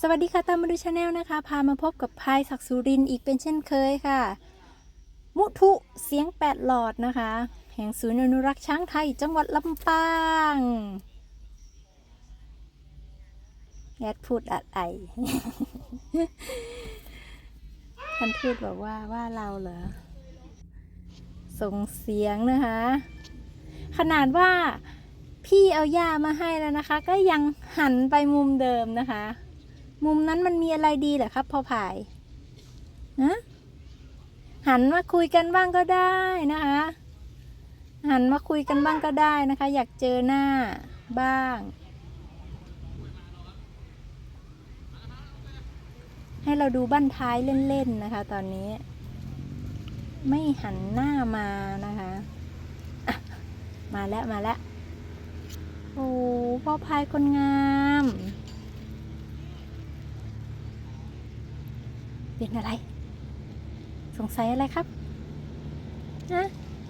สวัสดีค่ะตามมาดูชาแนลนะคะ พามาพบกับพายศักดิ์สุรินอีกเป็นเช่นเคยค่ะ มุทุเสียงแปดหลอดนะคะ แห่งศูนย์อนุรักษ์ช้างไทย จังหวัดลำปางแอดพูดอะไรท่านพูดบอกว่าว่าเราเหรอ ส่งเสียงนะคะ ขนาดว่าพี่เอายามาให้แล้วนะคะ ก็ยังหันไปมุมเดิมนะคะ มุมนั้นมันมีอะไรดีเหรอครับพ่อผายนะหันมาคุยกันบ้างก็ได้นะคะ หันมาคุยกันบ้างก็ได้นะคะ อยากเจอหน้าบ้าง ให้เราดูบั้นท้ายเล่นๆนะคะ ตอนนี้ ไม่หันหน้ามานะคะะมาแล้วมาแล้วโอ้พ่อพายคนงาม เป็นอะไร สงสัยอะไรครับนะ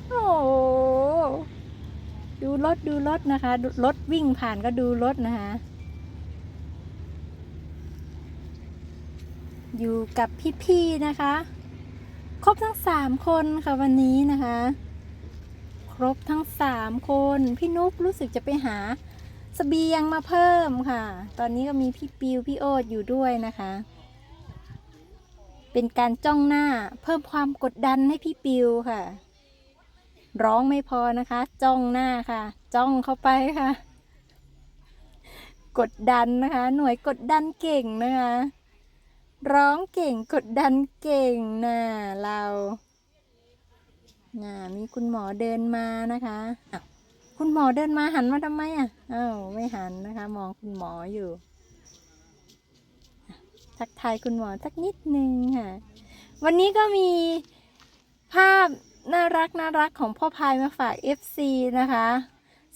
โอ้ดูรถดูรถนะคะรถวิ่งผ่านก็ดูรถนะคะ อยู่กับพี่ๆนะคะ ครบทั้งสามคนค่ะวันนี้นะคะ ครบทั้งสามคน พี่นุ๊กรู้สึกจะไปหาสเสบียงมาเพิ่มค่ะ ตอนนี้ก็มีพี่ปิวพี่โอ๊ตอยู่ด้วยนะคะ เป็นการจ้องหน้าเพิ่มความกดดันให้พี่ปิวค่ะ ร้องไม่พอนะคะ จ้องหน้าค่ะ จ้องเข้าไปค่ะ กดดันนะคะ หน่วยกดดันเก่งนะคะ ร้องเก่งกดดันเก่งนะเราน่ะมีคุณหมอเดินมานะคะอ้าวคุณหมอเดินมาหันมาทำไมอะอ้าวไม่หันนะคะ มองคุณหมออยู่ ทักทายคุณหมอสักนิดนึงค่ะ วันนี้ก็มีภาพน่ารักน่ารักของพ่อพายมาฝาก FC นะคะ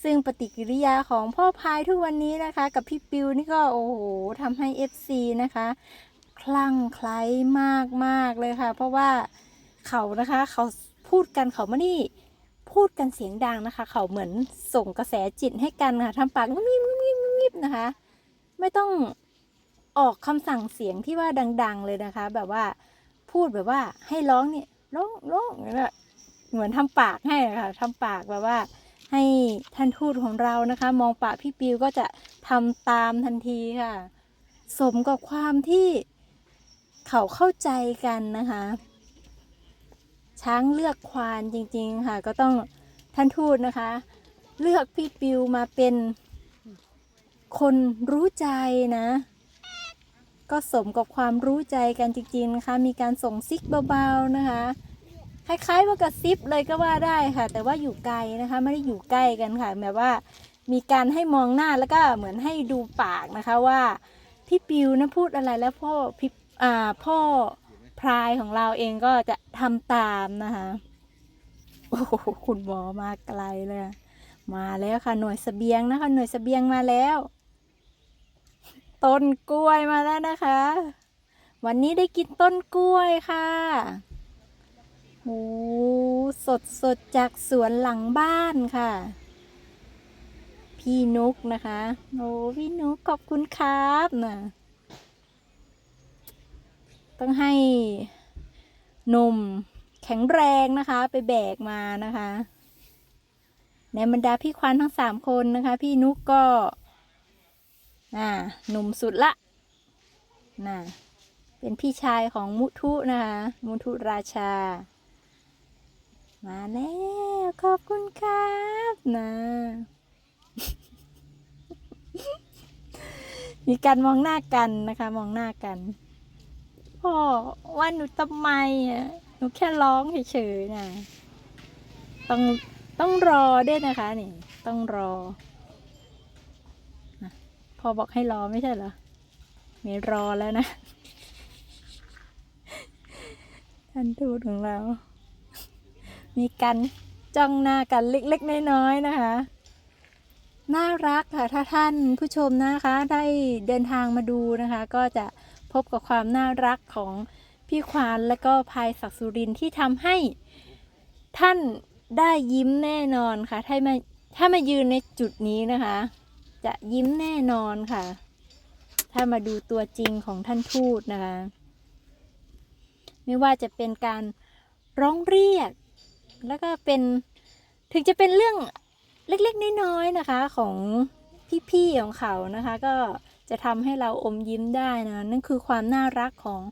ซึ่งปฏิกิริยาของพ่อพายทุกวันนี้นะคะ กับพี่ปิวนี่ก็โอ้โหทำให้ FC นะคะ คลั่งไคล้มากมากเลยค่ะ เพราะว่าเขานะคะเขาพูดกันเขาไม่ได้พูดกันเสียงดังนะคะ เขาเหมือนส่งกระแสจิตให้กันค่ะทำปากงิบงิบงิบนะคะ ไม่ต้อง ออกคำสั่งเสียงที่ว่าดัง ๆ เลยนะคะ แบบว่าพูดแบบว่าให้ร้องเนี่ยร้องร้องอย่างนี้แหละเหมือนทำปากให้ค่ะทำปากแบบว่า ให้ท่านทูตของเรานะคะ มองปากพี่ปิวก็จะทำตามทันทีค่ะ สมกับความที่เขาเข้าใจกันนะคะ ช้างเลือกควานจริง ๆ ค่ะ ก็ต้องท่านทูตนะคะ เลือกพี่ปิวมาเป็นคนรู้ใจนะ ก็สมกับความรู้ใจกันจริงๆนะคะมีการส่งซิกเบาๆนะคะ คล้ายๆว่ากระซิบเลยก็ว่าได้ค่ะ แต่ว่าอยู่ไกลนะคะ ไม่ได้อยู่ใกล้กันค่ะแบบว่ามีการให้มองหน้าแล้วก็เหมือนให้ดูปากนะคะว่าพี่ปิวนะพูดอะไรแล้วพ่อพี่อ่าพ่อพรายของเราเองก็จะทำตามนะคะโอ้โหคุณหมอมาไกลเลย มาแล้วค่ะหน่วยเสบียงนะคะ หน่วยเสบียงมาแล้ว ต้นกล้วยมาแล้วนะคะ วันนี้ได้กินต้นกล้วยค่ะโอ้สดสดจากสวนหลังบ้านค่ะ พี่นุกนะคะโอ้พี่นุกขอบคุณครับนะต้องให้นมแข็งแรงนะคะ ไปแบกมานะคะ ในบรรดาพี่ควันทั้งสามคนนะคะ พี่นุกก็ อ่าหนุ่มสุดละน่ะเป็นพี่ชายของมุทุนะคะมุทุราชา มาแล้วขอบคุณครับนะมีการมองหน้ากันนะคะ มองหน้ากันพ่อว่าหนูทำไมอะหนูแค่ร้องเฉยๆนะต้องต้องรอด้วยนะคะนี่ ต้องรอ พ่อบอกให้รอไม่ใช่เหรอไม่รอแล้วนะ ท่านทูตของเรา มีการจ้องหน้ากันเล็กๆน้อยๆนะคะ น่ารักค่ะ ถ้าท่านผู้ชมนะคะ ได้เดินทางมาดูนะคะ ก็จะพบกับความน่ารักของพี่ควานและก็พายศักดิ์สุรินทร์ที่ทำให้ท่านได้ยิ้มแน่นอนค่ะ ถ้ามาถ้ามายืนในจุดนี้นะคะ จะยิ้มแน่นอนค่ะ ถ้ามาดูตัวจริงของท่านทูตนะคะ ไม่ว่าจะเป็นการร้องเรียก แล้วก็เป็นถึงจะเป็นเรื่องเล็กๆ น้อยๆนะคะของพี่ๆของเขานะคะ ก็จะทำให้เราอมยิ้มได้นะนั่นคือความน่ารักของ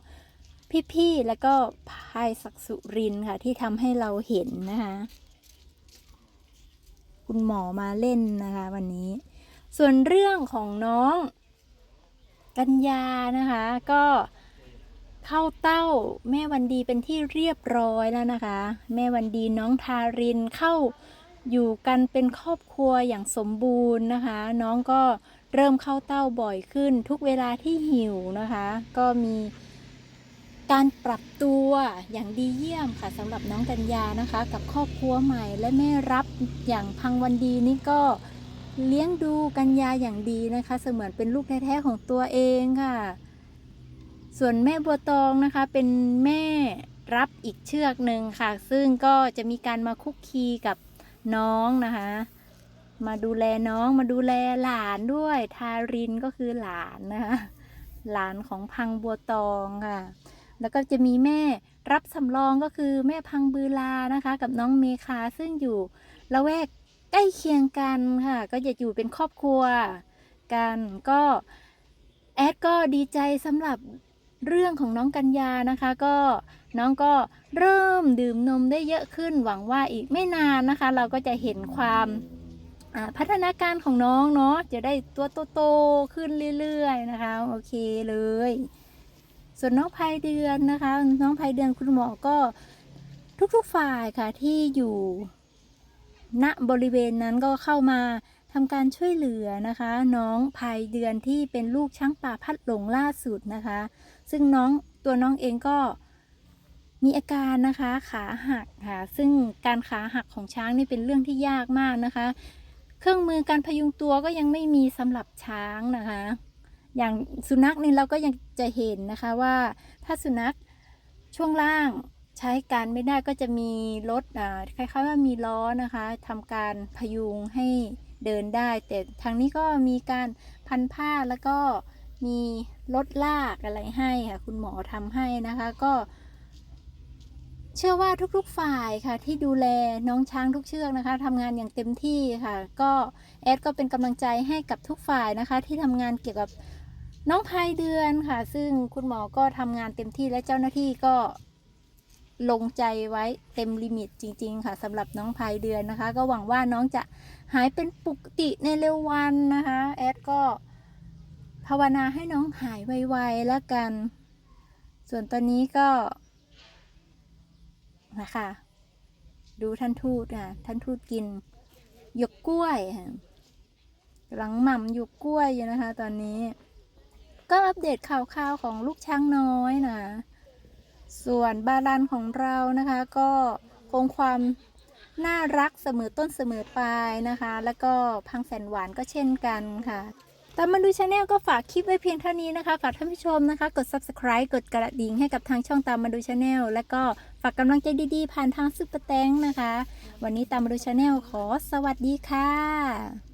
พี่ๆ แล้วก็พายศักสุรินค่ะ ที่ทำให้เราเห็นนะคะ คุณหมอมาเล่นนะคะ วันนี้ ส่วนเรื่องของน้องกัญญานะคะ ก็เข้าเต้าแม่วันดีเป็นที่เรียบร้อยแล้วนะคะ แม่วันดีน้องทารินเข้าอยู่กันเป็นครอบครัวอย่างสมบูรณ์นะคะ น้องก็เริ่มเข้าเต้าบ่อยขึ้น ทุกเวลาที่หิวนะคะ ก็มีการปรับตัวอย่างดีเยี่ยมค่ะสำหรับน้องกัญญานะคะ กับครอบครัวใหม่และแม่รับอย่างพังวันดีนี่ก็ เลี้ยงดูกัญญาอย่างดีนะคะ เสมือนเป็นลูกแท้ๆของตัวเองค่ะ ส่วนแม่บัวตองนะคะ เป็นแม่รับอีกเชือกหนึ่งค่ะ ซึ่งก็จะมีการมาคุกคีกับน้องนะคะ มาดูแลน้องมาดูแลหลานด้วย ทารินก็คือหลานนะคะหลานของพังบัวตองค่ะ แล้วก็จะมีแม่รับสำรองก็คือแม่พังบือลานะคะ กับน้องเมคาซึ่งอยู่ละแวก ใกล้เคียงกันค่ะ ก็จะอยู่เป็นครอบครัวกันก็แอดก็ดีใจสำหรับเรื่องของน้องกัญญานะคะ ก็น้องก็เริ่มดื่มนมได้เยอะขึ้น หวังว่าอีกไม่นานนะคะ เราก็จะเห็นความพัฒนาการของน้องเนาะจะได้ตัวโตๆขึ้นเรื่อยๆนะคะโอเคเลย ส่วนน้องพายเดือนนะคะ น้องพายเดือนคุณหมอก็ทุกๆฝ่ายค่ะที่อยู่ ณบริเวณนั้นก็เข้ามาทำการช่วยเหลือนะคะ น้องพายเดือนที่เป็นลูกช้างป่าพัดหลงล่าสุดนะคะ ซึ่งน้องตัวน้องเองก็มีอาการนะคะขาหักค่ะ ซึ่งการขาหักของช้างนี่เป็นเรื่องที่ยากมากนะคะ เครื่องมือการพยุงตัวก็ยังไม่มีสำหรับช้างนะคะ อย่างสุนัขนี่เราก็ยังจะเห็นนะคะว่าถ้าสุนัขช่วงล่าง ใช้การไม่ได้ก็จะมีรถอ่าคล้ายๆว่ามีล้อนะคะทำการพยุงให้เดินได้ แต่ทางนี้ก็มีการพันผ้าแล้วก็มีรถลากอะไรให้ค่ะคุณหมอทำให้นะคะก็ เชื่อว่าทุกๆฝ่ายค่ะ ที่ดูแลน้องช้างทุกเชือกนะคะทำงานอย่างเต็มที่ค่ะ ก็แอดก็เป็นกำลังใจให้กับทุกฝ่ายนะคะ ที่ทำงานเกี่ยวกับน้องพายเดือนค่ะ ซึ่งคุณหมอก็ทำงานเต็มที่และเจ้าหน้าที่ก็ ลงใจไว้เต็มลิมิตจริง ๆ ค่ะสำหรับน้องพายเดือนนะคะ ก็หวังว่าน้องจะหายเป็นปกติในเร็ววันนะคะแอดก็ภาวนาให้น้องหายไวๆแล้วกัน ส่วนตอนนี้ก็นะคะดูท่านทูตค่ะท่านทูตกินหยกกล้วยค่ะกำลังหม่ำหยกกล้วยอยู่นะคะ ตอนนี้ ก็อัปเดตข่าวๆของลูกช้างน้อยนะ ส่วนบาลันของเรานะคะก็คงความน่ารักเสมอต้นเสมอปลายนะคะ แล้วก็พังแสนหวานก็เช่นกันค่ะตามมาดูชาแนลก็ฝากคลิปไว้เพียงเท่านี้นะคะ ฝากท่านผู้ชมนะคะ กด subscribe กดกระดิ่งให้กับทางช่องตามมาดูชาแนลแล้วก็ฝากกำลังใจดีๆ ผ่านทางซุปเปอร์แตงนะคะ วันนี้ตามมาดูชาแนลขอสวัสดีค่ะ